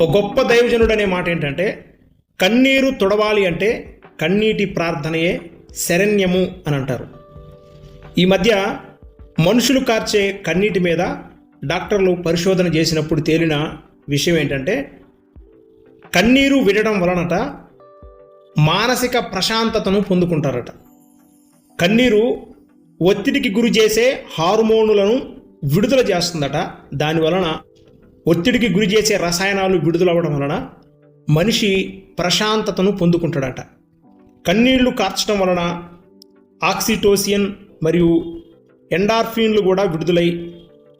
ఒక గొప్ప దైవజనుడు అనే మాట ఏంటంటే కన్నీరు తుడవాలి అంటే కన్నీటి ప్రార్థనయే శరణ్యము అని అంటారు. ఈ మధ్య మనుషులు కార్చే కన్నీటి మీద డాక్టర్లు పరిశోధన చేసినప్పుడు తేలిన విషయం ఏంటంటే కన్నీరు విడడం వలనట మానసిక ప్రశాంతతను పొందుకుంటారట. కన్నీరు ఒత్తిడికి గురి చేసే హార్మోనులను విడుదల చేస్తుందట. దాని వలన ఒత్తిడికి గురి చేసే రసాయనాలు విడుదలవ్వడం వలన మనిషి ప్రశాంతతను పొందుకుంటాడట. కన్నీళ్ళు కార్చడం వలన ఆక్సిటోసియన్ మరియు ఎండార్ఫిన్లు కూడా విడుదలై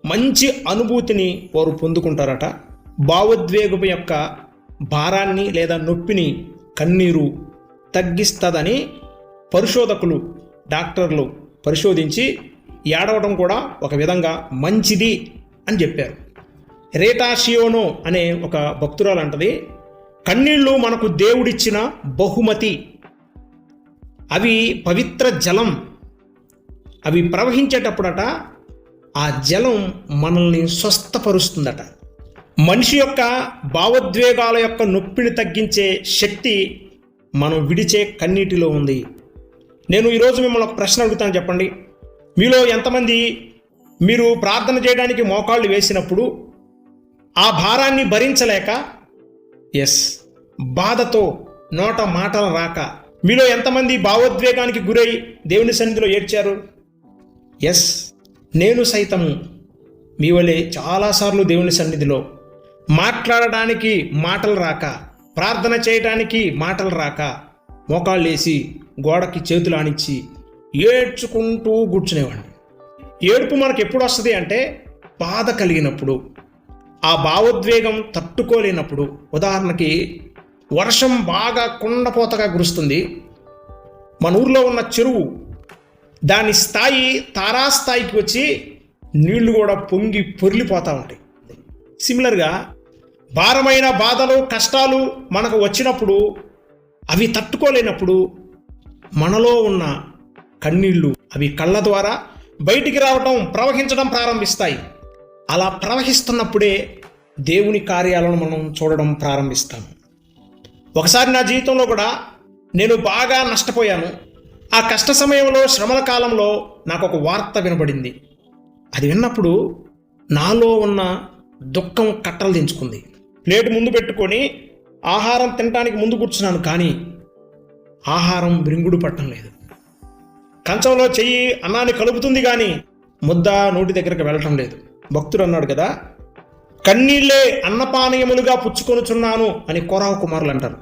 మంచి అనుభూతిని వారు పొందుకుంటారట. భావోద్వేగం యొక్క భారాన్ని లేదా నొప్పిని కన్నీరు తగ్గిస్తుందని పరిశోధకులు డాక్టర్లు పరిశోధించి ఏడవడం కూడా ఒక విధంగా మంచిది అని చెప్పారు. రేటాషియోనో అనే ఒక భక్తురాలు అంటది కన్నీళ్ళు మనకు దేవుడిచ్చిన బహుమతి. అవి పవిత్ర జలం. అవి ప్రవహించేటప్పుడట ఆ జలం మనల్ని స్వస్థపరుస్తుందట. మనిషి యొక్క భావోద్వేగాల యొక్క నొప్పిని తగ్గించే శక్తి మనం విడిచే కన్నీటిలో ఉంది. నేను ఈరోజు మిమ్మల్ని ఒక ప్రశ్న అడుగుతాను చెప్పండి. మీలో ఎంతమంది మీరు ప్రార్థన చేయడానికి మోకాళ్ళు వేసినప్పుడు ఆ భారాన్ని భరించలేక ఎస్ బాధతో నోట మాటలు రాక మీలో ఎంతమంది భావోద్వేగానికి గురై దేవుని సన్నిధిలో ఏడ్చారు? ఎస్ నేను సైతము మీ వలె చాలాసార్లు దేవుని సన్నిధిలో మాట్లాడడానికి మాటలు రాక ప్రార్థన చేయడానికి మాటలు రాక మోకాళ్ళేసి గోడకి చేతులు ఆనిచ్చి ఏడ్చుకుంటూ కూర్చునేవాడిని. ఏడుపు మనకు ఎప్పుడు వస్తుంది అంటే బాధ కలిగినప్పుడు. ఆ భావోద్వేగం తట్టుకోలేనప్పుడు ఉదాహరణకి వర్షం బాగా కుండపోతగా కురుస్తుంది. మన ఊర్లో ఉన్న చెరువు దాని స్థాయి తారాస్థాయికి వచ్చి నీళ్ళు కూడా పొంగి పొరిలిపోతూ ఉంటాయి. సిమిలర్గా భారమైన బాధలు కష్టాలు మనకు వచ్చినప్పుడు అవి తట్టుకోలేనప్పుడు మనలో ఉన్న కన్నీళ్ళు అవి కళ్ళ ద్వారా బయటికి రావటం ప్రవహించడం ప్రారంభిస్తాయి. అలా ప్రవహిస్తున్నప్పుడే దేవుని కార్యాలను మనం చూడడం ప్రారంభిస్తాం. ఒకసారి నా జీవితంలో కూడా నేను బాగా నష్టపోయాను. ఆ కష్ట సమయంలో శ్రమల కాలంలో నాకు ఒక వార్త వినబడింది. అది విన్నప్పుడు నాలో ఉన్న దుఃఖం కట్టలు దించుకుంది. ప్లేట్ ముందు పెట్టుకొని ఆహారం తినడానికి ముందు కూర్చున్నాను కానీ ఆహారం బ్రింగుడు పట్టడం లేదు. కంచంలో చెయ్యి అన్నాన్ని కలుపుతుంది కానీ ముద్ద నోటి దగ్గరకు వెళ్ళటం లేదు. భక్తుడు అన్నాడు కదా కన్నీళ్ళే అన్నపానీయములుగా పుచ్చుకొనుచున్నాను అని కోరావు కుమారులు అంటారు.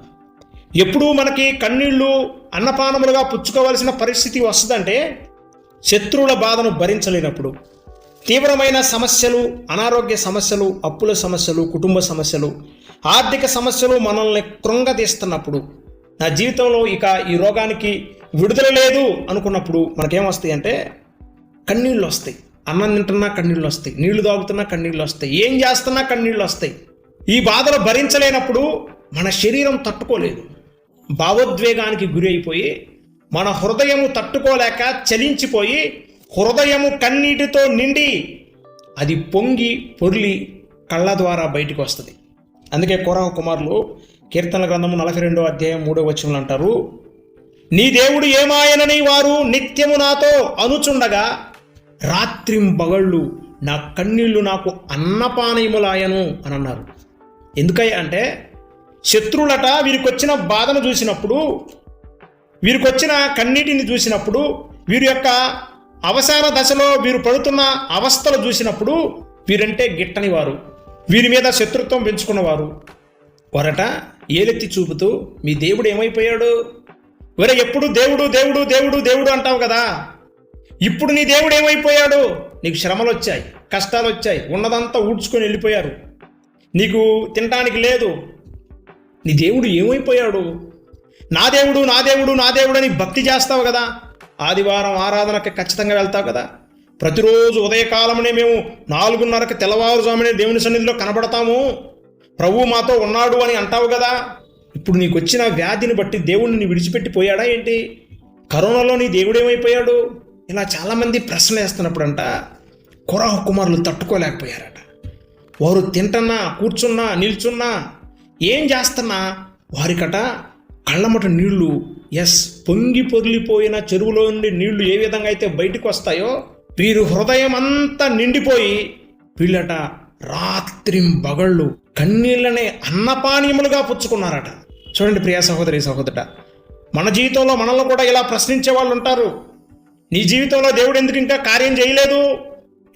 ఎప్పుడూ మనకి కన్నీళ్ళు అన్నపానములుగా పుచ్చుకోవలసిన పరిస్థితి వస్తుందంటే శత్రువుల బాధను భరించలేనప్పుడు తీవ్రమైన సమస్యలు అనారోగ్య సమస్యలు అప్పుల సమస్యలు కుటుంబ సమస్యలు ఆర్థిక సమస్యలు మనల్ని కృంగతీస్తున్నప్పుడు నా జీవితంలో ఇక ఈ రోగానికి విడుదల లేదు అనుకున్నప్పుడు మనకేమొస్తాయి అంటే కన్నీళ్ళు వస్తాయి. అన్నం తింటున్నా కన్నీళ్ళు వస్తాయి నీళ్ళు తాగుతున్నా కన్నీళ్ళు వస్తాయి ఏం చేస్తున్నా కన్నీళ్ళు వస్తాయి ఈ బాధలు భరించలేనప్పుడు మన శరీరం తట్టుకోలేదు. భావోద్వేగానికి గురి అయిపోయి మన హృదయము తట్టుకోలేక చలించిపోయి హృదయము కన్నీటితో నిండి అది పొంగి పొర్లి కళ్ళ ద్వారా బయటికి వస్తుంది అందుకే కురవ కుమారులు కీర్తన గ్రంథము నలభై రెండో అధ్యాయం మూడో వచనంలో అంటారు నీ దేవుడు ఏమాయనని వారు నిత్యము నాతో అనుచుండగా రాత్రింబగళ్ళు నా కన్నీళ్ళు నాకు అన్నపానయములాయను అని అన్నారు. ఎందుకయ్య అంటే శత్రువులట వీరికొచ్చిన బాధను చూసినప్పుడు వీరికొచ్చిన కన్నీటిని చూసినప్పుడు వీరి యొక్క అవసాన దశలో వీరు పడుతున్న అవస్థలు చూసినప్పుడు వీరంటే గిట్టని వారు వీరి మీద శత్రుత్వం పెంచుకున్నవారు. వరట ఏలెత్తి చూపుతూ మీ దేవుడు ఏమైపోయాడు? వరే ఎప్పుడు దేవుడు దేవుడు దేవుడు దేవుడు అంటావు కదా! ఇప్పుడు నీ దేవుడు ఏమైపోయాడు? నీకు శ్రమలు వచ్చాయి కష్టాలు వచ్చాయి ఉన్నదంతా ఊడ్చుకొని వెళ్ళిపోయారు. నీకు తినడానికి లేదు. నీ దేవుడు ఏమైపోయాడు? నా దేవుడు నా దేవుడు నా దేవుడు అని భక్తి చేస్తావు కదా? ఆదివారం ఆరాధనకి ఖచ్చితంగా వెళ్తావు కదా? ప్రతిరోజు ఉదయకాలమునే మేము నాలుగున్నరకు తెల్లవారుజామునే దేవుని సన్నిధిలో కనబడతాము. ప్రభు మాతో ఉన్నాడు అని అంటావు కదా? ఇప్పుడు నీకు వచ్చిన వ్యాధిని బట్టి దేవుడిని విడిచిపెట్టిపోయాడా విడిచిపెట్టి పోయాడా ఏంటి? కరోనాలో నీ దేవుడేమైపోయాడు ఇలా చాలామంది ప్రశ్న వేస్తున్నప్పుడంట కురాహ కుమారులు తట్టుకోలేకపోయారట. వారు తింటున్నా కూర్చున్నా నిల్చున్నా ఏం చేస్తున్నా వారికట కళ్ళమట నీళ్ళు ఎస్ పొంగి పొర్లిపోయిన చెరువులో నుండి నీళ్ళు ఏ విధంగా అయితే బయటకు వస్తాయో వీరు హృదయం అంతా నిండిపోయి వీళ్ళట రాత్రి బగళ్ళు కన్నీళ్ళనే అన్నపానీయములుగా పుచ్చుకున్నారట. చూడండి ప్రియ సహోదరి సహోదరుట మన జీవితంలో మనల్ని కూడా ఇలా ప్రశ్నించే వాళ్ళు ఉంటారు నీ జీవితంలో దేవుడు ఎందుకు ఇంకా కార్యం చేయలేదు?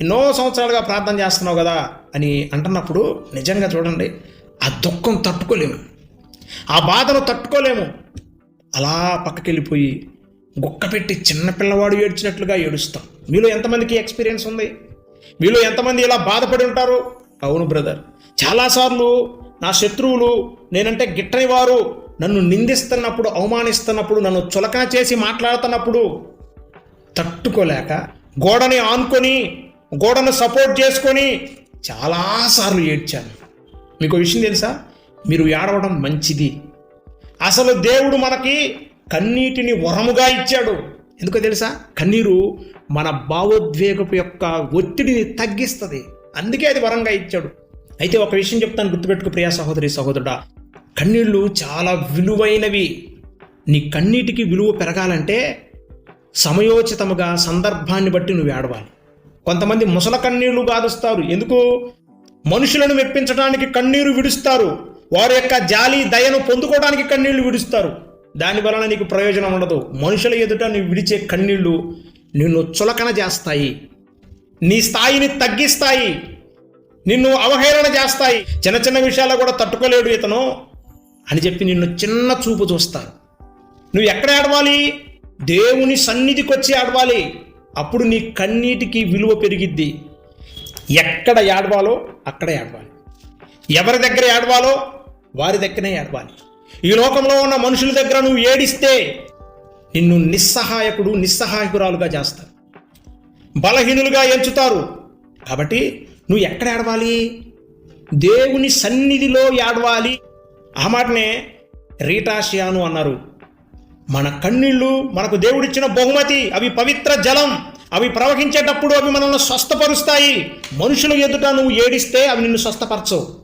ఎన్నో సంవత్సరాలుగా ప్రార్థన చేస్తున్నావు కదా అని అంటున్నప్పుడు నిజంగా చూడండి ఆ దుఃఖం తట్టుకోలేము. ఆ బాధను తట్టుకోలేము. అలా పక్కకెళ్ళిపోయి గుక్కపెట్టి గుక్క పెట్టి ఏడ్చినట్లుగా ఏడుస్తాం. మీలో ఎంతమందికి ఎక్స్పీరియన్స్ ఉంది? మీలో ఎంతమంది ఇలా బాధపడి ఉంటారు? అవును బ్రదర్. చాలాసార్లు నా శత్రువులు నేనంటే గిట్టని వారు నన్ను నిందిస్తున్నప్పుడు అవమానిస్తున్నప్పుడు నన్ను చులకన చేసి మాట్లాడుతున్నప్పుడు తట్టుకోలేక గోడని ఆనుకొని గోడను సపోర్ట్ చేసుకొని చాలాసార్లు ఏడ్చాను. మీకు విషయం తెలుసా? మీరు ఏడవడం మంచిది. అసలు దేవుడు మనకి కన్నీటిని వరముగా ఇచ్చాడు. ఎందుకో తెలుసా? కన్నీరు మన భావోద్వేగపు యొక్క ఒత్తిడిని తగ్గిస్తుంది. అందుకే అది వరంగా ఇచ్చాడు. అయితే ఒక విషయం చెప్తాను గుర్తుపెట్టుకు ప్రియా సహోదరి సహోదరుడా. కన్నీళ్ళు చాలా విలువైనవి. నీ కన్నీటికి విలువ పెరగాలంటే సమయోచితముగా సందర్భాన్ని బట్టి నువ్వు ఏడవాలి. కొంతమంది ముసల కన్నీళ్ళు గాదుస్తారు. ఎందుకు? మనుషులను మెప్పించడానికి కన్నీరు విడుస్తారు. వారి యొక్క జాలి దయను పొందుకోవడానికి కన్నీళ్ళు విడుస్తారు. దాని వలన నీకు ప్రయోజనం ఉండదు. మనుషుల ఎదుట నువ్వు విడిచే కన్నీళ్ళు నిన్ను చులకన చేస్తాయి. నీ స్థాయిని తగ్గిస్తాయి. నిన్ను అవహేళన చేస్తాయి. చిన్న చిన్న విషయాల్లో కూడా తట్టుకోలేడు ఇతను అని చెప్పి నిన్ను చిన్న చూపు చూస్తారు. నువ్వు ఎక్కడ ఆడవాలి దేవుని సన్నిధికి వచ్చి ఆడవాలి. అప్పుడు నీ కన్నీటికి విలువ పెరిగిద్ది. ఎక్కడ ఏడవాలో అక్కడ ఏడవాలి ఎవరి దగ్గర ఏడవాలో వారి దగ్గరనే ఏడవాలి ఈ లోకంలో ఉన్న మనుషుల దగ్గర నువ్వు ఏడిస్తే నిన్ను నిస్సహాయకుడు నిస్సహాయకురాలుగా చేస్తారు. బలహీనులుగా ఎంచుతారు. కాబట్టి నువ్వు ఎక్కడ ఏడవాలి దేవుని సన్నిధిలో ఏడవాలి ఆ మాటనే రీటాషియాను అన్నారు. మన కన్నీళ్ళు మనకు దేవుడిచ్చిన బహుమతి అవి పవిత్ర జలం. అవి ప్రవహించేటప్పుడు అవి మనల్ని స్వస్థపరుస్తాయి. మనుషుల ఎదుట నువ్వు ఏడిస్తే అవి నిన్ను స్వస్థపరచవు.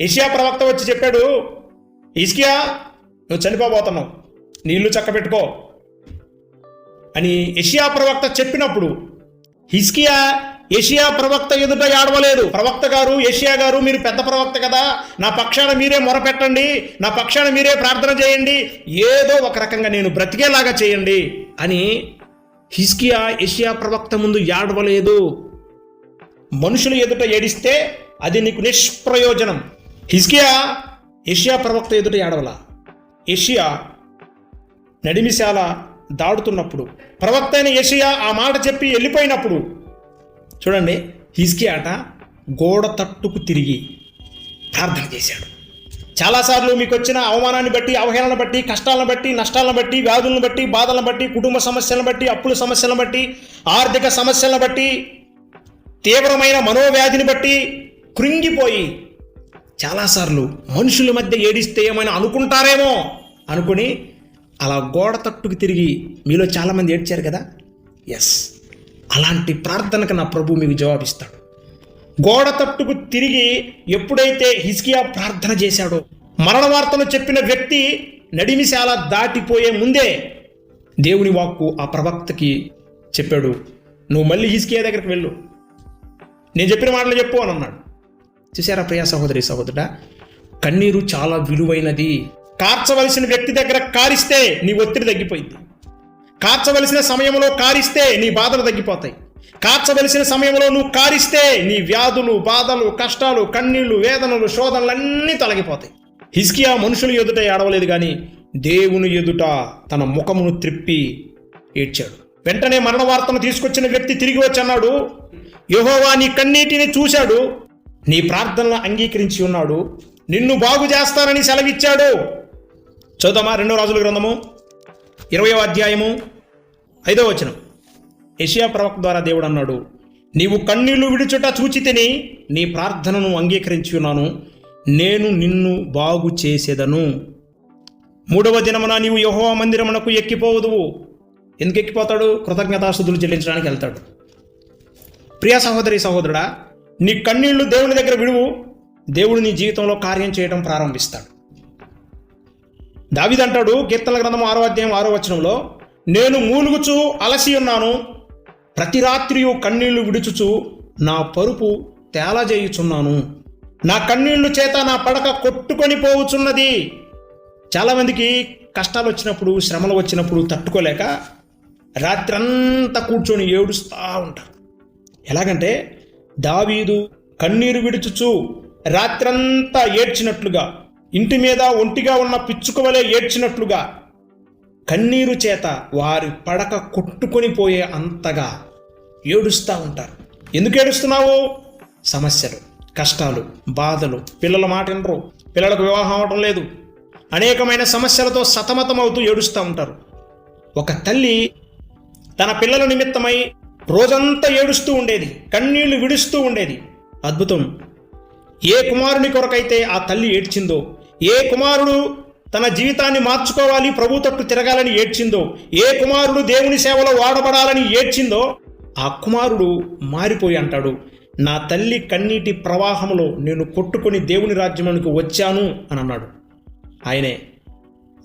ఏషియా ప్రవక్త వచ్చి చెప్పాడు ఇస్కియా నువ్వు చనిపోబోతున్నావు. నీళ్ళు చక్కబెట్టుకో. అని ఏషియా ప్రవక్త చెప్పినప్పుడు హిస్కియా ఏషియా ప్రవక్త ఎదుట ఏడవలేదు. ప్రవక్త గారు ఏషియా గారు మీరు పెద్ద ప్రవక్త కదా. నా పక్షాన మీరే మొరపెట్టండి. నా పక్షాన మీరే ప్రార్థన చేయండి. ఏదో ఒక రకంగా నేను బ్రతికేలాగా చేయండి అని హిస్కియా ఏషియా ప్రవక్త ముందు ఏడవలేదు. మనుషులు ఎదుట ఏడిస్తే అది నీకు నిష్ప్రయోజనం. హిస్కియా ఏషియా ప్రవక్త ఎదుట ఏడవల. ఏషియా నడిమిశాల దాడుతున్నప్పుడు ప్రవక్త అయిన ఏషియా ఆ మాట చెప్పి వెళ్ళిపోయినప్పుడు చూడండి హిస్కి ఆట గోడ తట్టుకు తిరిగి ప్రార్థన చేశాడు. చాలాసార్లు మీకు వచ్చిన అవమానాన్ని బట్టి అవహేళన బట్టి కష్టాలను బట్టి నష్టాలను బట్టి వ్యాధులను బట్టి బాధలను బట్టి కుటుంబ సమస్యలను బట్టి అప్పుల సమస్యలను బట్టి ఆర్థిక సమస్యలను బట్టి తీవ్రమైన మనోవ్యాధిని బట్టి కృంగిపోయి చాలాసార్లు మనుషుల మధ్య ఏడిస్తే ఏమైనా అనుకుంటారేమో అనుకుని అలా గోడ తట్టుకు తిరిగి మీలో చాలామంది ఏడ్చారు కదా? ఎస్ అలాంటి ప్రార్థనకు నా ప్రభు మీకు జవాబిస్తాడు. గోడ తట్టుకు తిరిగి ఎప్పుడైతే హిస్కియా ప్రార్థన చేశాడో మరణ వార్తను చెప్పిన వ్యక్తి నడిమిశాల దాటిపోయే ముందే దేవుని వాక్కు ఆ ప్రవక్తకి చెప్పాడు నువ్వు మళ్ళీ హిస్కియా దగ్గరికి వెళ్ళు. నేను చెప్పిన మాటలు చెప్పు అని అన్నాడు. చూసారా ప్రియా సహోదరి సహోదరుడా? కన్నీరు చాలా విలువైనది. కార్చవలసిన వ్యక్తి దగ్గర కారిస్తే నీ ఒత్తిడి తగ్గిపోయింది. కార్చవలసిన సమయంలో కారిస్తే నీ బాధలు తగ్గిపోతాయి. కార్చవలసిన సమయంలో నువ్వు కారిస్తే నీ వ్యాధులు బాధలు కష్టాలు కన్నీళ్ళు వేదనలు శోధనలు అన్నీ తొలగిపోతాయి. హిస్కియా మనుషులు ఎదుట ఏడవలేదు కానీ దేవుని ఎదుట తన ముఖమును త్రిప్పి ఏడ్చాడు. వెంటనే మరణ వార్తను తీసుకొచ్చిన వ్యక్తి తిరిగి వచ్చి అన్నాడు నీ కన్నీటిని చూశాడు నీ ప్రార్థనలు అంగీకరించి ఉన్నాడు నిన్ను బాగు చేస్తానని సెలవిచ్చాడు. చూద్దామా రెండో రాజుల గ్రంథము? ఇరవయో అధ్యాయము ఐదో వచనం. ఏషియా ప్రవక్త ద్వారా దేవుడు అన్నాడు నీవు కన్నీళ్ళు విడుచుట చూచితిని నీ ప్రార్థనను అంగీకరించున్నాను నేను నిన్ను బాగు చేసేదను. మూడవ దినమున నీవు యెహోవా మందిరమునకు ఎక్కిపోవదువు. ఎందుకు ఎక్కిపోతాడు? కృతజ్ఞతాస్తుతులు చెల్లించడానికి వెళ్తాడు. ప్రియ సహోదరి సహోదరుడా నీ కన్నీళ్ళు దేవుని దగ్గర విడువు. దేవుడు నీ జీవితంలో కార్యం చేయడం ప్రారంభిస్తాడు. దావిదంటాడు కీర్తన గ్రంథం ఆరో అధ్యాయం ఆరో వచనంలో నేను మూలుగుచు అలసి ఉన్నాను ప్రతి రాత్రియు కన్నీళ్ళు విడుచుచు నా పరుపు తేలజేయుచున్నాను. నా కన్నీళ్ళు చేత నా పడక కొట్టుకొని పోవుచున్నది. చాలామందికి కష్టాలు వచ్చినప్పుడు శ్రమలు వచ్చినప్పుడు తట్టుకోలేక రాత్రంతా కూర్చొని ఏడుస్తూ ఉంటారు. ఎలాగంటే దావీదు కన్నీరు విడుచుచు రాత్రంతా ఏడ్చినట్లుగా ఇంటి మీద ఒంటిగా ఉన్న పిచ్చుకవలే ఏడ్చినట్లుగా కన్నీరు చేత వారి పడక కొట్టుకొని పోయే అంతగా ఏడుస్తూ ఉంటారు. ఎందుకు ఏడుస్తున్నావు? సమస్యలు కష్టాలు బాధలు. పిల్లల మాట వినరు. పిల్లలకు వివాహం అవడం లేదు. అనేకమైన సమస్యలతో సతమతమవుతూ ఏడుస్తూ ఉంటారు. ఒక తల్లి తన పిల్లల నిమిత్తమై రోజంతా ఏడుస్తూ ఉండేది. కన్నీళ్ళు విడుస్తూ ఉండేది. అద్భుతం. ఏ కుమారుని కొరకైతే ఆ తల్లి ఏడ్చిందో ఏ కుమారుడు తన జీవితాన్ని మార్చుకోవాలి ప్రభు తట్టు తిరగాలని ఏడ్చిందో ఏ కుమారుడు దేవుని సేవలో వాడబడాలని ఏడ్చిందో ఆ కుమారుడు మారిపోయి అంటాడు. నా తల్లి కన్నీటి ప్రవాహంలో నేను కొట్టుకొని దేవుని రాజ్యమునికి వచ్చాను అని అన్నాడు. ఆయనే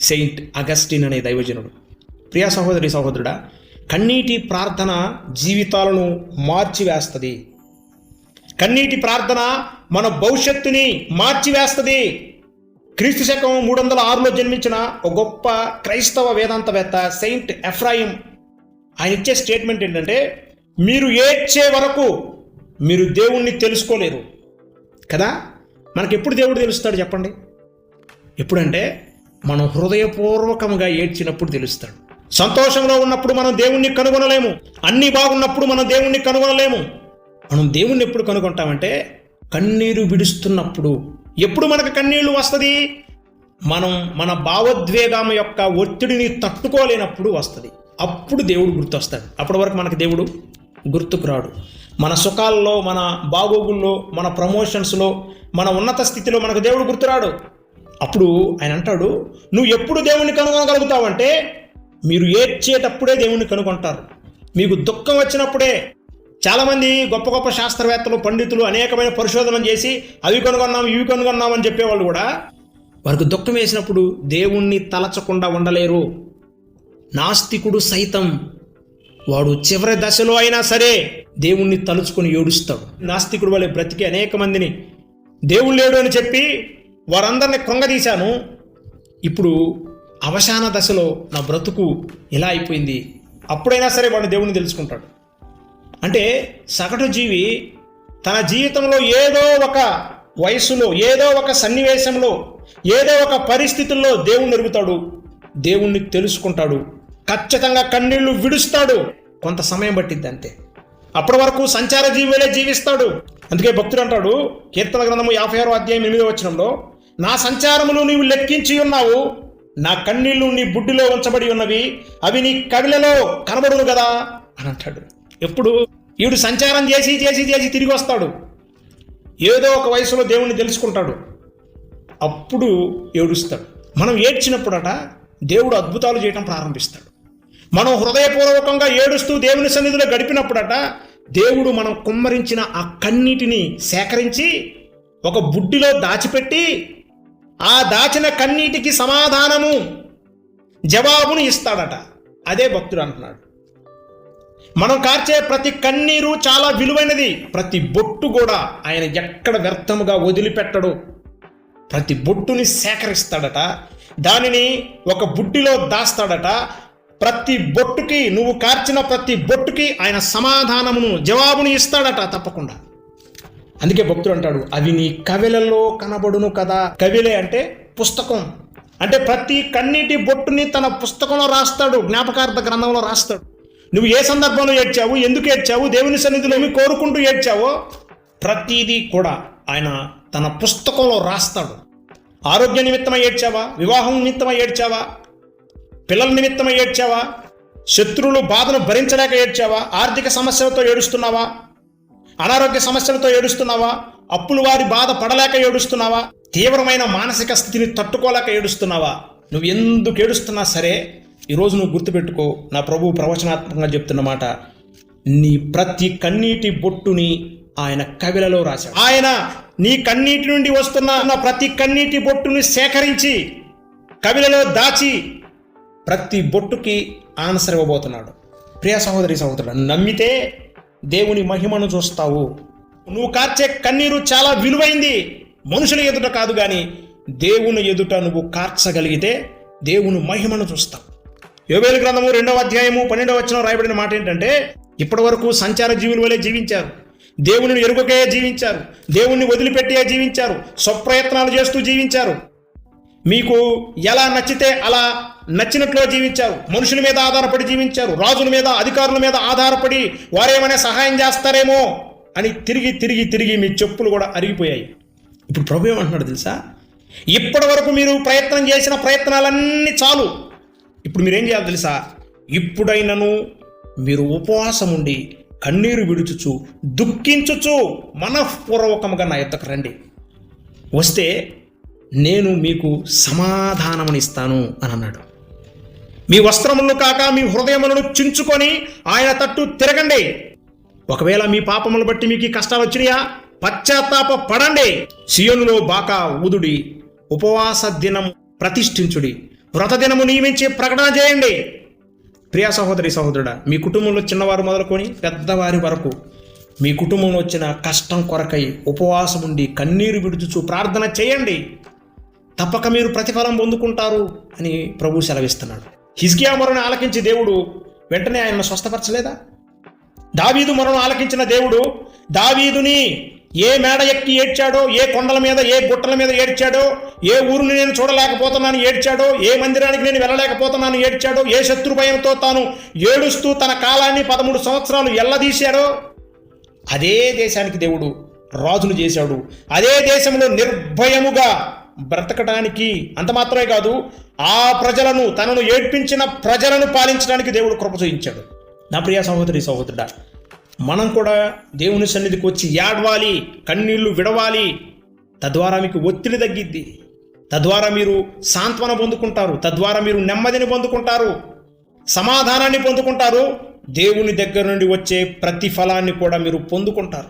సెయింట్ అగస్టిన్ అనే దైవజనుడు. ప్రియా సహోదరి సహోదరుడా కన్నీటి ప్రార్థన జీవితాలను మార్చివేస్తుంది. కన్నీటి ప్రార్థన మన భవిష్యత్తుని మార్చివేస్తుంది. క్రీస్తు శకం మూడు వందల ఆరులో జన్మించిన ఒక గొప్ప క్రైస్తవ వేదాంతవేత్త సెయింట్ ఎఫ్రాయిం ఆయన ఇచ్చే స్టేట్మెంట్ ఏంటంటే మీరు ఏడ్చే వరకు మీరు దేవుణ్ణి తెలుసుకోలేరు. కదా? మనకి ఎప్పుడు దేవుడు తెలుస్తాడు చెప్పండి? ఎప్పుడంటే మనం హృదయపూర్వకంగా ఏడ్చినప్పుడు తెలుస్తాడు. సంతోషంలో ఉన్నప్పుడు మనం దేవుణ్ణి కనుగొనలేము. అన్నీ బాగున్నప్పుడు మనం దేవుణ్ణి కనుగొనలేము. మనం దేవుణ్ణి ఎప్పుడు కనుగొంటామంటే కన్నీరు విడుస్తున్నప్పుడు ఎప్పుడు మనకు కన్నీళ్ళు వస్తుంది? మనం మన భావోద్వేగం యొక్క ఒత్తిడిని తట్టుకోలేనప్పుడు వస్తుంది. అప్పుడు దేవుడు గుర్తొస్తాడు. అప్పటి వరకు మనకు దేవుడు గుర్తుకు రాడు. మన సుఖాల్లో మన బాగోగుల్లో మన ప్రమోషన్స్లో మన ఉన్నత స్థితిలో మనకు దేవుడు గుర్తురాడు అప్పుడు ఆయన అంటాడు నువ్వు ఎప్పుడు దేవుణ్ణి కనుగొనగలుగుతావంటే మీరు ఏడ్చేటప్పుడే దేవుణ్ణి కనుగొంటారు. మీకు దుఃఖం వచ్చినప్పుడే చాలామంది గొప్ప గొప్ప శాస్త్రవేత్తలు పండితులు అనేకమైన పరిశోధనలు చేసి అవి కనుగొన్నాం ఇవి కనుగొన్నాం అని చెప్పేవాళ్ళు కూడా వారికి దుఃఖం వేసినప్పుడు దేవుణ్ణి తలచకుండా ఉండలేరు. నాస్తికుడు సైతం వాడు చివరి దశలో అయినా సరే దేవుణ్ణి తలుచుకొని ఏడుస్తాడు. నాస్తికుడు వలె బ్రతికి అనేక మందిని దేవుడు లేడు అని చెప్పి వారందరిని కొంగదీశాను. ఇప్పుడు అవసాన దశలో నా బ్రతుకు ఇలా అయిపోయింది. అప్పుడైనా సరే వాడు దేవుణ్ణి తెలుసుకుంటాడు. అంటే సగటు జీవి తన జీవితంలో ఏదో ఒక వయసులో ఏదో ఒక సన్నివేశంలో ఏదో ఒక పరిస్థితుల్లో దేవుణ్ణి ఎరుగుతాడు దేవుణ్ణి తెలుసుకుంటాడు. ఖచ్చితంగా కన్నీళ్ళు విడుస్తాడు. కొంత సమయం పట్టిద్ది అంతే. అప్పటి వరకు సంచార జీవులే జీవిస్తాడు. అందుకే భక్తుడు అంటాడు కీర్తన గ్రంథము యాభై ఆరో అధ్యాయం ఎనిమిదో వచనంలో నా సంచారములు నీవు లెక్కించి ఉన్నావు. నా కన్నీళ్ళు నీ బుడ్డిలో ఉంచబడి ఉన్నవి. అవి నీ కవిలలో కనబడును కదా అని అంటాడు. ఎప్పుడు ఈడు సంచారం చేసి చేసి చేసి తిరిగి వస్తాడు. ఏదో ఒక వయసులో దేవుణ్ణి తెలుసుకుంటాడు. అప్పుడు ఏడుస్తాడు. మనం ఏడ్చినప్పుడట దేవుడు అద్భుతాలు చేయటం ప్రారంభిస్తాడు. మనం హృదయపూర్వకంగా ఏడుస్తూ దేవుని సన్నిధిలో గడిపినప్పుడట దేవుడు మనం కుమ్మరించిన ఆ కన్నీటిని సేకరించి ఒక బుడ్డిలో దాచిపెట్టి ఆ దాచిన కన్నీటికి సమాధానము జవాబును ఇస్తాడట. అదే భక్తుడు అంటున్నాడు. మనం కార్చే ప్రతి కన్నీరు చాలా విలువైనది. ప్రతి బొట్టు కూడా ఆయన ఎక్కడ వ్యర్థముగా వదిలిపెట్టడు. ప్రతి బొట్టుని సేకరిస్తాడట. దానిని ఒక బుడ్డిలో దాస్తాడట. ప్రతి బొట్టుకి నువ్వు కార్చిన ప్రతి బొట్టుకి ఆయన సమాధానమును జవాబును ఇస్తాడట తప్పకుండా. అందుకే భక్తుడు అంటాడు అవి నీ కవిలలో కనబడును కదా. కవిలే అంటే పుస్తకం. అంటే ప్రతి కన్నీటి బొట్టుని తన పుస్తకంలో రాస్తాడు జ్ఞాపకార్థ గ్రంథంలో రాస్తాడు. నువ్వు ఏ సందర్భంలో ఏడ్చావు ఎందుకు ఏడ్చావు దేవుని సన్నిధిలో ఏమి కోరుకుంటూ ఏడ్చావో ప్రతిదీ కూడా ఆయన తన పుస్తకంలో రాస్తాడు. ఆరోగ్య నిమిత్తమై ఏడ్చావా? వివాహం నిమిత్తమై ఏడ్చావా? పిల్లల నిమిత్తమై ఏడ్చావా? శత్రువులు బాధను భరించలేక ఏడ్చావా? ఆర్థిక సమస్యలతో ఏడుస్తున్నావా? అనారోగ్య సమస్యలతో ఏడుస్తున్నావా? అప్పులు వారి బాధ పడలేక ఏడుస్తున్నావా? తీవ్రమైన మానసిక స్థితిని తట్టుకోలేక ఏడుస్తున్నావా? నువ్వు ఎందుకు ఏడుస్తున్నా సరే ఈరోజు నువ్వు గుర్తుపెట్టుకో నా ప్రభు ప్రవచనాత్మకంగా చెప్తున్న మాట నీ ప్రతి కన్నీటి బొట్టుని ఆయన కవిలలో రాశాడు. ఆయన నీ కన్నీటి నుండి వస్తున్న ప్రతి కన్నీటి బొట్టుని సేకరించి కవిలలో దాచి ప్రతి బొట్టుకి ఆన్సర్ ఇవ్వబోతున్నాడు. ప్రియ సహోదరి సహోదరుడు నమ్మితే దేవుని మహిమను చూస్తావు. నువ్వు కార్చే కన్నీరు చాలా విలువైంది. మనుషుల ఎదుట కాదు కానీ దేవుని ఎదుట నువ్వు కార్చగలిగితే దేవుని మహిమను చూస్తావు. యోవేలు గ్రంథము రెండవ అధ్యాయము పన్నెండవ వచ్చిన రాయబడిన మాట ఏంటంటే ఇప్పటి వరకు సంచార జీవుల వలె జీవించారు. దేవుని ఎరుగకే జీవించారు. దేవుణ్ణి వదిలిపెట్టే జీవించారు. స్వప్రయత్నాలు చేస్తూ జీవించారు. మీకు ఎలా నచ్చితే అలా నచ్చినట్లు జీవించారు. మనుషుల మీద ఆధారపడి జీవించారు. రాజుల మీద అధికారుల మీద ఆధారపడి వారేమైనా సహాయం చేస్తారేమో అని తిరిగి తిరిగి తిరిగి మీ చెప్పులు కూడా అరిగిపోయాయి. ఇప్పుడు ప్రభు ఏమంటున్నాడు తెలుసా? ఇప్పటి వరకు మీరు ప్రయత్నం చేసిన ప్రయత్నాలన్నీ చాలు. ఇప్పుడు మీరేం చేయాలి తెలుసా? ఇప్పుడైనను మీరు ఉపవాసం ఉండి కన్నీరు విడుచుచు దుఃఖించుచు మనఃపూర్వకముగా నా ఎత్తకు రండి. వస్తే నేను మీకు సమాధానమనిస్తాను అని అన్నాడు. మీ వస్త్రములను కాక మీ హృదయములను చించుకొని ఆయన తట్టు తిరగండి. ఒకవేళ మీ పాపములు బట్టి మీకు కష్టం కష్టాలు వచ్చినాయా? పశ్చాత్తాప పడండి. సియోనులో బాకా ఊదుడి ఉపవాస దినం ప్రతిష్ఠించుడి. వ్రత దినము నియమించి ప్రకటన చేయండి. ప్రియ సహోదరి సహోదరుడా మీ కుటుంబంలో చిన్నవారు మొదలుకొని పెద్దవారి వరకు మీ కుటుంబంలో వచ్చిన కష్టం కొరకై ఉపవాసం ఉండి కన్నీరు విడుచుచు ప్రార్థన చేయండి. తప్పక మీరు ప్రతిఫలం పొందుకుంటారు అని ప్రభు సెలవిస్తున్నాడు. హిజ్కియా మొరను ఆలకించి దేవుడు వెంటనే ఆయనను స్వస్థపరచలేదా? దావీదు మొరను ఆలకించిన దేవుడు దావీదుని ఏ మేడ ఎక్కి ఏడ్చాడో ఏ కొండల మీద ఏ గుట్టల మీద ఏడ్చాడో ఏ ఊరిని నేను చూడలేకపోతున్నాను ఏడ్చాడో ఏ మందిరానికి నేను వెళ్ళలేకపోతున్నాను ఏడ్చాడో ఏ శత్రు భయంతో తాను ఏడుస్తూ తన కాలాన్ని పదమూడు సంవత్సరాలు ఎల్లదీశాడో అదే దేశానికి దేవుడు రాజును చేశాడు. అదే దేశంలో నిర్భయముగా బ్రతకడానికి అంత మాత్రమే కాదు ఆ ప్రజలను తనను ఏడ్పించిన ప్రజలను పాలించడానికి దేవుడు కృప చూయించాడు నా ప్రియ సహోదరి సహోదరుడా మనం కూడా దేవుని సన్నిధికి వచ్చి ఏడవాలి కన్నీళ్ళు విడవాలి. తద్వారా మీకు ఒత్తిడి తగ్గిద్ది. తద్వారా మీరు సాంత్వన పొందుకుంటారు. తద్వారా మీరు నెమ్మదిని పొందుకుంటారు. సమాధానాన్ని పొందుకుంటారు. దేవుని దగ్గర నుండి వచ్చే ప్రతిఫలాన్ని కూడా మీరు పొందుకుంటారు.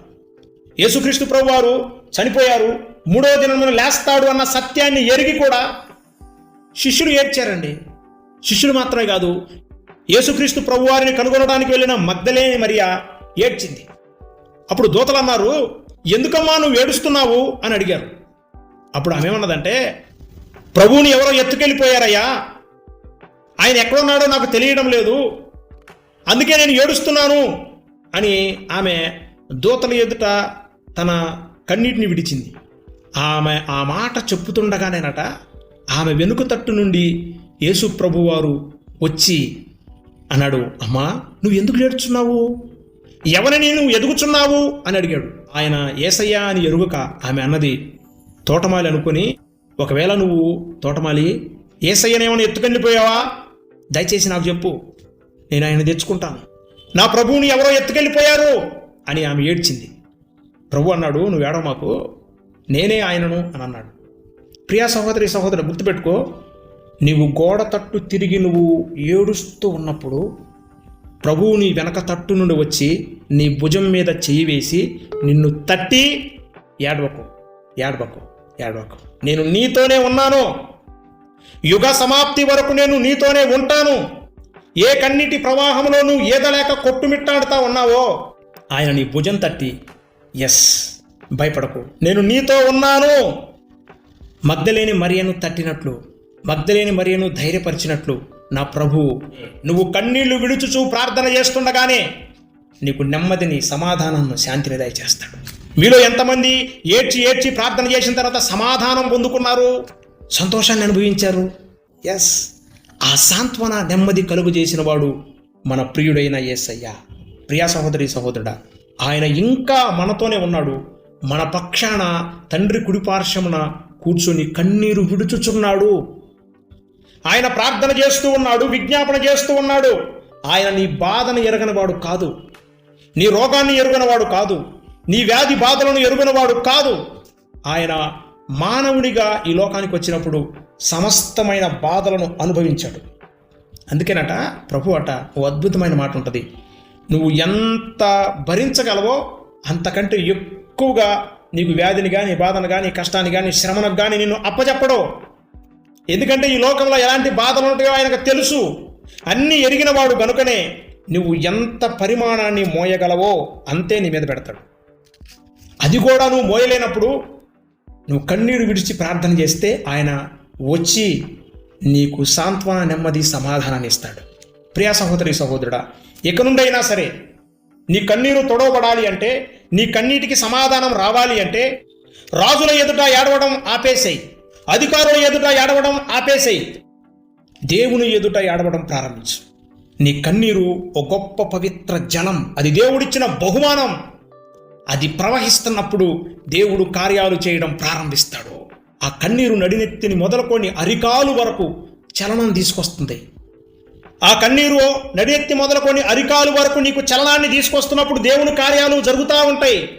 యేసుక్రీస్తు ప్రభు వారు చనిపోయారు. మూడో దినమున లేస్తాడు అన్న సత్యాన్ని ఎరిగి కూడా శిష్యులు ఏడ్చారండి. శిష్యులు మాత్రమే కాదు యేసుక్రీస్తు ప్రభువారిని కనుగొనడానికి వెళ్ళిన మగ్ధలేని మరియా ఏడ్చింది. అప్పుడు దూతలు అన్నారు ఎందుకమ్మా నువ్వు ఏడుస్తున్నావు? అని అడిగారు. అప్పుడు ఆమె ఏమన్నదంటే ప్రభువుని ఎవరో ఎత్తుకెళ్ళిపోయారయ్యా. ఆయన ఎక్కడున్నాడో నాకు తెలియడం లేదు. అందుకే నేను ఏడుస్తున్నాను. అని ఆమె దూతల ఎదుట తన కన్నీటిని విడిచింది. ఆమె ఆ మాట చెప్పుతుండగానేనట ఆమె వెనుక తట్టు నుండి యేసు ప్రభువారు వచ్చి అన్నాడు అమ్మా నువ్వు ఎందుకు ఏడుచున్నావు ఎవరిని నువ్వు ఎదుగుచున్నావు? అని అడిగాడు. ఆయన ఏసయ్యా అని ఎరుగుక ఆమె అన్నది తోటమాలి అనుకుని ఒకవేళ నువ్వు తోటమాలి ఏసయ్యనేమైనా ఎత్తుకెళ్ళిపోయావా? దయచేసి నాకు చెప్పు నేను ఆయన తెచ్చుకుంటాను. నా ప్రభువుని ఎవరో ఎత్తుకెళ్ళిపోయారు? అని ఆమె ఏడ్చింది. ప్రభు అన్నాడు నువ్వు ఏడవ మాకు నేనే ఆయనను అని అన్నాడు. ప్రియా సహోదరి సహోదరు గుర్తుపెట్టుకో నీవు గోడ తట్టు తిరిగి నువ్వు ఏడుస్తూ ఉన్నప్పుడు ప్రభువు నీ వెనక తట్టు నుండి వచ్చి నీ భుజం మీద చెయ్యి వేసి నిన్ను తట్టి ఏడవకు ఏడవకు ఏడవకు. నేను నీతోనే ఉన్నాను. యుగ సమాప్తి వరకు నేను నీతోనే ఉంటాను. ఏ కన్నిటి ప్రవాహంలోనూ ఏదలేక కొట్టుమిట్టాడుతా ఉన్నావో ఆయన నీ భుజం తట్టి ఎస్ భయపడకు. నేను నీతో ఉన్నాను. మగ్ధలేని మరియను తట్టినట్లు మగ్ధలేని మరియను ధైర్యపరిచినట్లు నా ప్రభు నువ్వు కన్నీళ్ళు విడుచుచూ ప్రార్థన చేస్తుండగానే నీకు నెమ్మదిని సమాధానాన్ని శాంతిని దయచేస్తాడు మీలో ఎంతమంది ఏడ్చి ఏడ్చి ప్రార్థన చేసిన తర్వాత సమాధానం పొందుకున్నారు? సంతోషాన్ని అనుభవించారు? ఎస్ ఆ సాంత్వన నెమ్మది కలుగు చేసిన వాడు మన ప్రియుడైన ఏసయ్య. ప్రియా సహోదరి సహోదరుడా ఆయన ఇంకా మనతోనే ఉన్నాడు. మన పక్షాన తండ్రి కుడిపార్శ్వమున కూర్చొని కన్నీరు విడుచుచున్నాడు. ఆయన ప్రార్థన చేస్తూ ఉన్నాడు విజ్ఞాపన చేస్తూ ఉన్నాడు. ఆయన నీ బాధను ఎరగనివాడు కాదు. నీ రోగాన్ని ఎరుగనవాడు కాదు. నీ వ్యాధి బాధలను ఎరుగనవాడు కాదు. ఆయన మానవునిగా ఈ లోకానికి వచ్చినప్పుడు సమస్తమైన బాధలను అనుభవించాడు. అందుకేనట ప్రభు అట ఓ అద్భుతమైన మాట ఉంటుంది. నువ్వు ఎంత భరించగలవో అంతకంటే ఎక్కువగా నీకు వ్యాధిని కానీ బాధను కానీ కష్టాన్ని కానీ శ్రమను కానీ నిన్ను అప్పచెప్పడో ఎందుకంటే ఈ లోకంలో ఎలాంటి బాధలు ఉంటాయో ఆయనకు తెలుసు. అన్నీ ఎరిగినవాడు గనుకనే నువ్వు ఎంత పరిమాణాన్ని మోయగలవో అంతే నీ మీద పెడతాడు. అది కూడా నువ్వు మోయలేనప్పుడు నువ్వు కన్నీరు విడిచి ప్రార్థన చేస్తే ఆయన వచ్చి నీకు సాంత్వన నెమ్మది సమాధానాన్ని ఇస్తాడు. ప్రియా సహోదరి సహోదరుడా ఇక నుండైనా సరే నీ కన్నీరు తొడవబడాలి అంటే నీ కన్నీటికి సమాధానం రావాలి అంటే రాజుల ఎదుట ఏడవడం ఆపేసేయి. అధికారుల ఎదుట ఏడవడం ఆపేసేయి దేవుని ఎదుట ఏడవడం ప్రారంభించు. నీ కన్నీరు ఒక గొప్ప పవిత్ర జలం. అది దేవుడిచ్చిన బహుమానం. అది ప్రవహిస్తున్నప్పుడు దేవుడు కార్యాలు చేయడం ప్రారంభిస్తాడు. ఆ కన్నీరు నడినెత్తిని మొదలుకొని అరికాలు వరకు చలనం తీసుకొస్తుంది. ఆ కన్నీరు నడినెత్తి మొదలుకొని అరికాలు వరకు నీకు చలనాన్ని తీసుకొస్తున్నప్పుడు దేవుని కార్యాలు జరుగుతూ ఉంటాయి.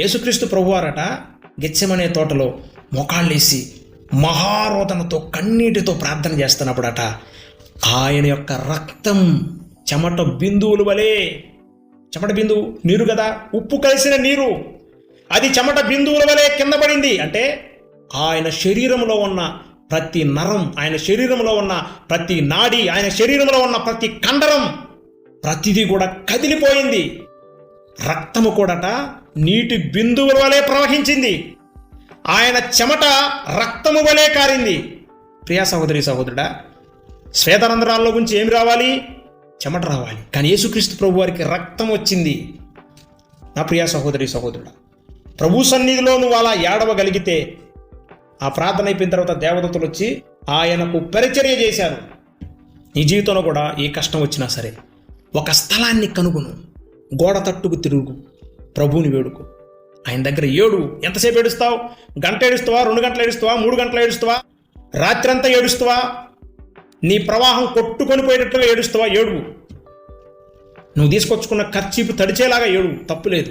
యేసుక్రీస్తు ప్రభువారట గెచ్చమనే తోటలో మొకాళ్ళేసి మహారోదనతో కన్నీటితో ప్రార్థన చేస్తున్నప్పుడట ఆయన యొక్క రక్తం చెమట బిందువులు వలె చెమట బిందువు నీరు కదా ఉప్పు కలిసిన నీరు అది చెమట బిందువుల వలె కింద పడింది. అంటే ఆయన శరీరంలో ఉన్న ప్రతి నరం ఆయన శరీరంలో ఉన్న ప్రతి నాడి ఆయన శరీరంలో ఉన్న ప్రతి కండరం ప్రతిదీ కూడా కదిలిపోయింది. రక్తము కూడాట నీటి బిందువుల వలె ప్రవహించింది. ఆయన చెమట రక్తము వలె కారింది. ప్రియా సహోదరి సహోదరుడా శ్వేతరంధ్రాల్లో గురించి ఏమి రావాలి? చెమట రావాలి. కానీ యేసుక్రీస్తు ప్రభు వారికి రక్తం వచ్చింది. నా ప్రియా సహోదరి సహోదరుడా ప్రభు సన్నిధిలో నువ్వు అలా ఏడవగలిగితే ఆ ప్రార్థన అయిపోయిన తర్వాత దేవదత్తులు వచ్చి ఆయనకు పరిచర్య చేశారు. నీ జీవితంలో కూడా ఏ కష్టం వచ్చినా సరే ఒక స్థలాన్ని కనుగొను. గోడ తట్టుకు తిరుగు. ప్రభువుని వేడుకు. ఆయన దగ్గర ఏడు. ఎంతసేపు ఏడుస్తావు? గంట ఏడుస్తావా? రెండు గంటలు ఏడుస్తావా? మూడు గంటలు ఏడుస్తావా? రాత్రంతా ఏడుస్తావా? నీ ప్రవాహం కొట్టుకొని పోయేటట్లుగా ఏడుస్తావా? ఏడువు. నువ్వు తీసుకొచ్చుకున్న ఖర్చీపు తడిచేలాగా ఏడు తప్పులేదు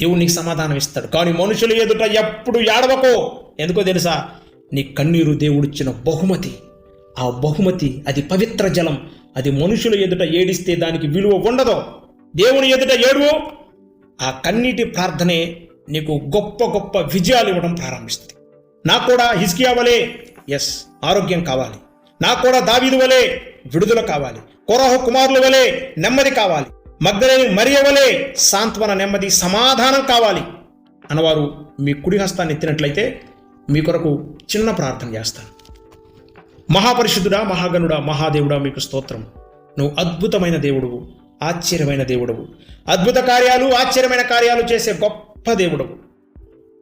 దేవుడు నీకు సమాధానం ఇస్తాడు. కానీ మనుషుల ఎదుట ఎప్పుడు ఏడవకో. ఎందుకో తెలుసా? నీ కన్నీరు దేవుడిచ్చిన బహుమతి. ఆ బహుమతి అది పవిత్ర జలం. అది మనుషుల ఎదుట ఏడిస్తే దానికి విలువ ఉండదు. దేవుని ఎదుట ఏడువు. ఆ కన్నీటి ప్రార్థనే నీకు గొప్ప గొప్ప విజయాలు ఇవ్వడం ప్రారంభిస్తుంది. నాకు కూడా హిస్కియా వలే ఎస్ ఆరోగ్యం కావాలి. నాకు కూడా దావీదు వలె విడుదల కావాలి. కొరహ కుమారుల వలె నెమ్మది కావాలి. మగ్ధలేని మరియ వలె సాంత్వన నెమ్మది సమాధానం కావాలి. అన్నవారు మీ కుడి హస్తాన్ని ఎత్తినట్లయితే మీ కొరకు చిన్న ప్రార్థన చేస్తాను. మహాపరిషుద్ధుడా మహాగణుడా మహాదేవుడా మీకు స్తోత్రం. నువ్వు అద్భుతమైన దేవుడువు ఆశ్చర్యమైన దేవుడవు. అద్భుత కార్యాలు ఆశ్చర్యమైన కార్యాలు చేసే గొప్ప దేవుడవు.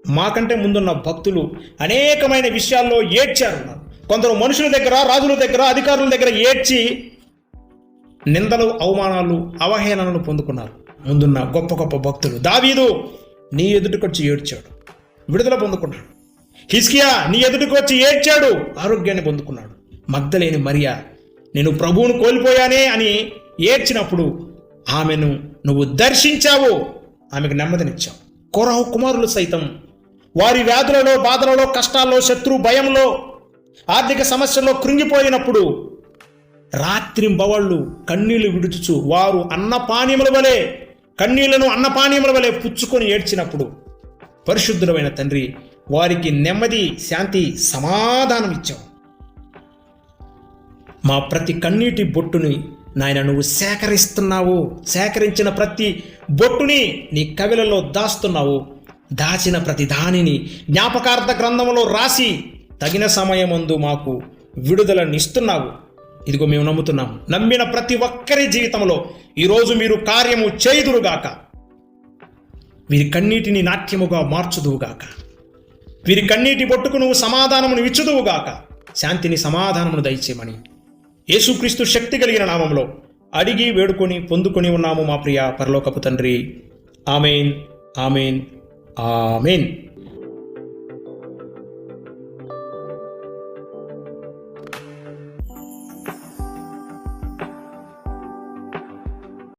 మాకంటే ముందున్న భక్తులు అనేకమైన విషయాల్లో ఏడ్చారు కొందరు మనుషుల దగ్గర రాజుల దగ్గర అధికారుల దగ్గర ఏడ్చి నిందలు అవమానాలు అవహేళనలు పొందుకున్నారు. ముందున్న గొప్ప గొప్ప భక్తులు. దావీదు నీ ఎదుటికొచ్చి ఏడ్చాడు. విడుదల పొందుకున్నాడు. హిస్కియా నీ ఎదుటికొచ్చి ఏడ్చాడు. ఆరోగ్యాన్ని పొందుకున్నాడు. మగ్ధలేని మరియా నేను ప్రభువును కోల్పోయానే అని ఏడ్చినప్పుడు ఆమెను నువ్వు దర్శించావు. ఆమెకు నెమ్మదినిచ్చావు కొరహు కుమారులు సైతం వారి వ్యాధులలో బాధలలో కష్టాల్లో శత్రు భయంలో ఆర్థిక సమస్యల్లో కృంగిపోయినప్పుడు రాత్రింబవళ్ళు కన్నీళ్ళు విడుచుచు వారు అన్నపానీయముల వలె కన్నీళ్ళను అన్నపానీయముల వలె పుచ్చుకొని ఏడ్చినప్పుడు పరిశుద్ధుడమైన తండ్రి వారికి నెమ్మది శాంతి సమాధానం ఇచ్చావు మా ప్రతి కన్నీటి బొట్టుని నాయన నువ్వు సేకరిస్తున్నావు సేకరించిన ప్రతి బొట్టుని నీ కవిలలో దాస్తున్నావు. దాచిన ప్రతి దానిని జ్ఞాపకార్థ గ్రంథంలో రాసి తగిన సమయమందు మాకు విడుదలనిస్తున్నావు. ఇదిగో మేము నమ్ముతున్నాము. నమ్మిన ప్రతి ఒక్కరి జీవితంలో ఈరోజు మీరు కార్యము చేయుదురుగాక. వీరి కన్నీటిని నాట్యముగా మార్చుదువుగాక. వీరి కన్నీటి బొట్టుకు నువ్వు సమాధానమును ఇచ్చుదువుగాక. శాంతిని సమాధానమును దయచేయమని యేసుక్రీస్తు శక్తి కలిగిన నామంలో అడిగి వేడుకొని పొందుకొని ఉన్నాము మా ప్రియ పరలోకపు తండ్రి. Amen amen amen.